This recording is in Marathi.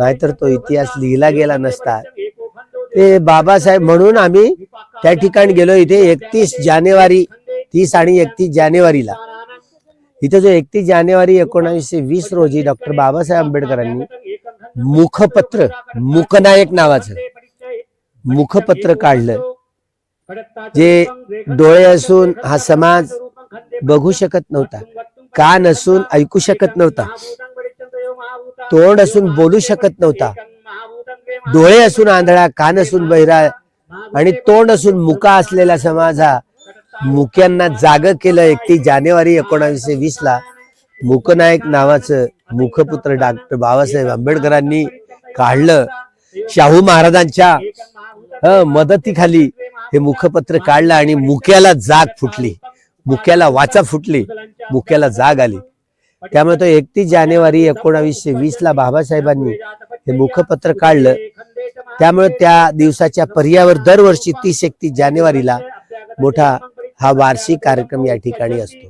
नाहीतर तो इतिहास लिहिला गेला नसता. ते बाबासाहेब म्हणून आम्ही त्या ठिकाणी गेलो इथे एकतीस जानेवारी तीस आणि एकतीस जानेवारीला. इथे जो एकतीस जानेवारी एकोणावीसशे वीस रोजी डॉक्टर बाबासाहेब आंबेडकरांनी मुखपत्र मुखनायक नावाचं मुखपत्र काढलं. जे डोळे असून हा समाज बघू शकत नव्हता कान असून ऐकू शकत नव्हता. तोंड असून बोलू शकत नव्हता. डोळे असून आंधळा कान असून बहिरा आणि तोंड असून मुका असलेला समाज हा मुक्यांना जाग केलं एकतीस जानेवारी एकोणावीसशे वीस ला. मुकनायक नावाचं मुखपुत्र डॉक्टर बाबासाहेब आंबेडकरांनी काढलं. शाहू महाराजांच्या मदतीखाली हे मुखपत्र काढलं आणि मुक्याला जाग फुटली. मुक्याला वाचा फुटली. मुक्याला जाग आली. त्यामुळे तो एकतीस जानेवारी एकोणावीसशे वीस ला बाबासाहेबांनी हे मुखपत्र काढलं. त्यामुळे त्या दिवसाच्या पर्यावर दरवर्षी तीस एकतीस जानेवारीला मोठा हा वार्षिक कार्यक्रम या ठिकाणी असतो.